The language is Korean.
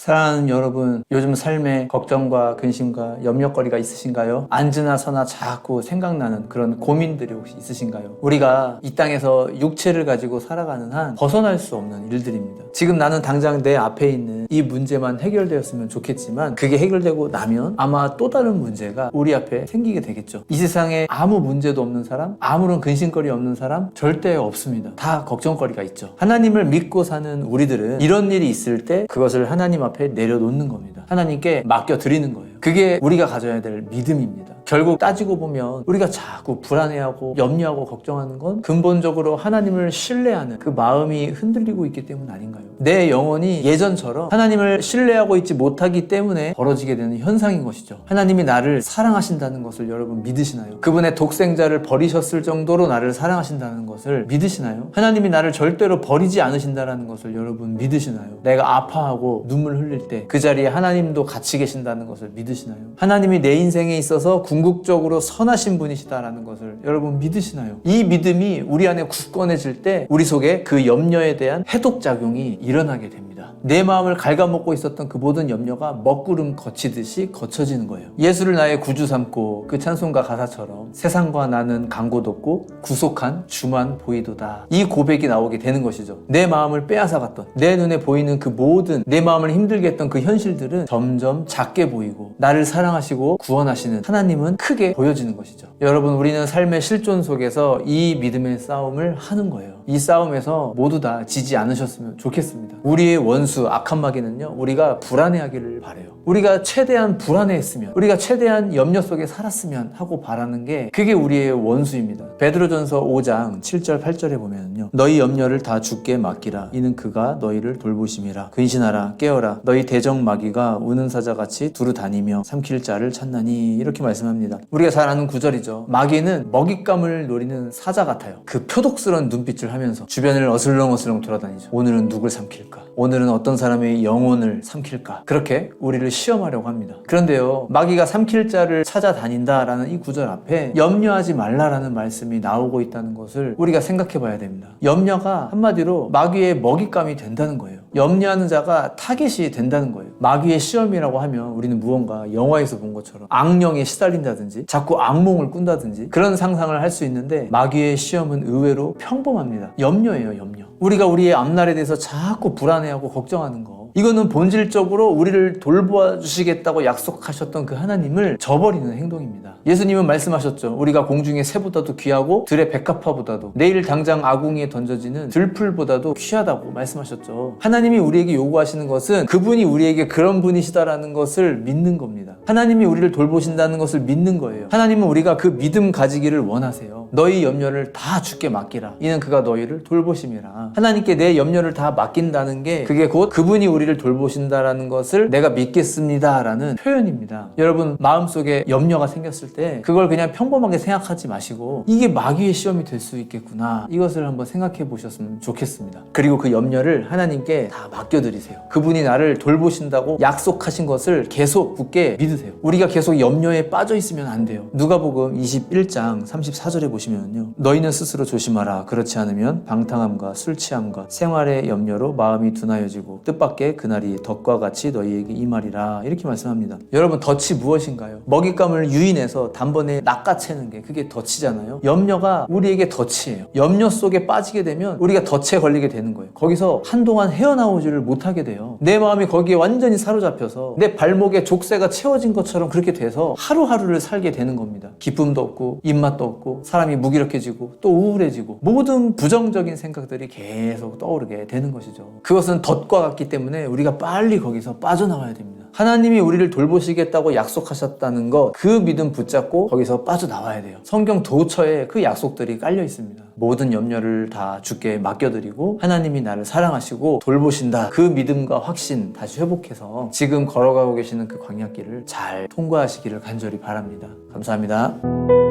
사랑하는 여러분, 요즘 삶에 걱정과 근심과 염려거리가 있으신가요? 앉으나 서나 자꾸 생각나는 그런 고민들이 혹시 있으신가요? 우리가 이 땅에서 육체를 가지고 살아가는 한 벗어날 수 없는 일들입니다. 지금 나는 당장 내 앞에 있는 이 문제만 해결되었으면 좋겠지만 그게 해결되고 나면 아마 또 다른 문제가 우리 앞에 생기게 되겠죠. 이 세상에 아무 문제도 없는 사람, 아무런 근심거리 없는 사람 절대 없습니다. 다 걱정거리가 있죠. 하나님을 믿고 사는 우리들은 이런 일이 있을 때 그것을 하나님 앞에 내려놓는 겁니다. 하나님께 맡겨드리는 거예요. 그게 우리가 가져야 될 믿음입니다. 결국 따지고 보면 우리가 자꾸 불안해하고 염려하고 걱정하는 건 근본적으로 하나님을 신뢰하는 그 마음이 흔들리고 있기 때문 아닌가요? 내 영혼이 예전처럼 하나님을 신뢰하고 있지 못하기 때문에 벌어지게 되는 현상인 것이죠. 하나님이 나를 사랑하신다는 것을 여러분 믿으시나요? 그분의 독생자를 버리셨을 정도로 나를 사랑하신다는 것을 믿으시나요? 하나님이 나를 절대로 버리지 않으신다는 것을 여러분 믿으시나요? 내가 아파하고 눈물 흘릴 때 그 자리에 하나님 도 같이 계신다는 것을 믿으시나요? 하나님이 내 인생에 있어서 궁극적으로 선하신 분이시다라는 것을 여러분 믿으시나요? 이 믿음이 우리 안에 굳건해질 때 우리 속에 그 염려에 대한 해독 작용이 일어나게 됩니다. 내 마음을 갉아먹고 있었던 그 모든 염려가 먹구름 거치듯이 거쳐지는 거예요. 예수를 나의 구주 삼고 그 찬송가 가사처럼 세상과 나는 강고 돋고 구속한 주만 보이도다. 이 고백이 나오게 되는 것이죠. 내 마음을 빼앗아갔던 내 눈에 보이는 그 모든 내 마음을 힘들게 했던 그 현실들은 점점 작게 보이고 나를 사랑하시고 구원하시는 하나님은 크게 보여지는 것이죠. 여러분 우리는 삶의 실존 속에서 이 믿음의 싸움을 하는 거예요. 이 싸움에서 모두 다 지지 않으셨으면 좋겠습니다. 우리의 원수 악한 마귀는요. 우리가 불안해하기를 바래요. 우리가 최대한 불안해했으면 우리가 최대한 염려 속에 살았으면 하고 바라는 게 그게 우리의 원수입니다. 베드로전서 5장 7절 8절에 보면요. 너희 염려를 다 주께 맡기라. 이는 그가 너희를 돌보심이라. 근신하라 깨어라. 너희 대적 마귀가 우는 사자 같이 두루 다니며 삼킬 자를 찾나니 이렇게 말씀합니다. 우리가 잘 아는 구절이죠. 마귀는 먹잇감을 노리는 사자 같아요. 그 표독스러운 눈빛을 하면서 주변을 어슬렁어슬렁 돌아다니죠. 오늘은 누굴 삼킬까? 오늘은 어떤 사람의 영혼을 삼킬까? 그렇게 우리를 시험하려고 합니다. 그런데요, 마귀가 삼킬 자를 찾아다닌다라는 이 구절 앞에 염려하지 말라라는 말씀이 나오고 있다는 것을 우리가 생각해 봐야 됩니다. 염려가 한마디로 마귀의 먹잇감이 된다는 거예요. 염려하는 자가 타겟이 된다는 거예요. 마귀의 시험이라고 하면 우리는 무언가 영화에서 본 것처럼 악령에 시달린다든지 자꾸 악몽을 꾼다든지 그런 상상을 할 수 있는데 마귀의 시험은 의외로 평범합니다. 염려예요, 염려. 우리가 우리의 앞날에 대해서 자꾸 불안해하고 걱정하는 거. 이거는 본질적으로 우리를 돌보아 주시겠다고 약속하셨던 그 하나님을 저버리는 행동입니다. 예수님은 말씀하셨죠. 우리가 공중의 새보다도 귀하고 들의 백합화보다도 내일 당장 아궁이에 던져지는 들풀보다도 귀하다고 말씀하셨죠. 하나님이 우리에게 요구하시는 것은 그분이 우리에게 그런 분이시다라는 것을 믿는 겁니다. 하나님이 우리를 돌보신다는 것을 믿는 거예요. 하나님은 우리가 그 믿음 가지기를 원하세요. 너희 염려를 다 주께 맡기라. 이는 그가 너희를 돌보심이라. 하나님께 내 염려를 다 맡긴다는 게 그게 곧 그분이 우리 를 돌보신다라는 것을 내가 믿겠습니다라는 표현입니다. 여러분 마음속에 염려가 생겼을 때 그걸 그냥 평범하게 생각하지 마시고 이게 마귀의 시험이 될 수 있겠구나. 이것을 한번 생각해 보셨으면 좋겠습니다. 그리고 그 염려를 하나님께 다 맡겨드리세요. 그분이 나를 돌보신다고 약속하신 것을 계속 굳게 믿으세요. 우리가 계속 염려에 빠져 있으면 안 돼요. 누가복음 21장 34절에 보시면요. 너희는 스스로 조심하라. 그렇지 않으면 방탕함과 술 취함과 생활의 염려로 마음이 둔하여지고 뜻밖의 그날이 덫과 같이 너희에게 임하리라. 이렇게 말씀합니다. 여러분 덫이 무엇인가요? 먹잇감을 유인해서 단번에 낚아채는 게 그게 덫이잖아요. 염려가 우리에게 덫이에요. 염려 속에 빠지게 되면 우리가 덫에 걸리게 되는 거예요. 거기서 한동안 헤어나오지를 못하게 돼요. 내 마음이 거기에 완전히 사로잡혀서 내 발목에 족쇄가 채워진 것처럼 그렇게 돼서 하루하루를 살게 되는 겁니다. 기쁨도 없고 입맛도 없고 사람이 무기력해지고 또 우울해지고 모든 부정적인 생각들이 계속 떠오르게 되는 것이죠. 그것은 덫과 같기 때문에 우리가 빨리 거기서 빠져나와야 됩니다. 하나님이 우리를 돌보시겠다고 약속하셨다는 것, 그 믿음 붙잡고 거기서 빠져나와야 돼요. 성경 도처에 그 약속들이 깔려 있습니다. 모든 염려를 다 주께 맡겨드리고 하나님이 나를 사랑하시고 돌보신다. 그 믿음과 확신 다시 회복해서 지금 걸어가고 계시는 그 광야길을 잘 통과하시기를 간절히 바랍니다. 감사합니다.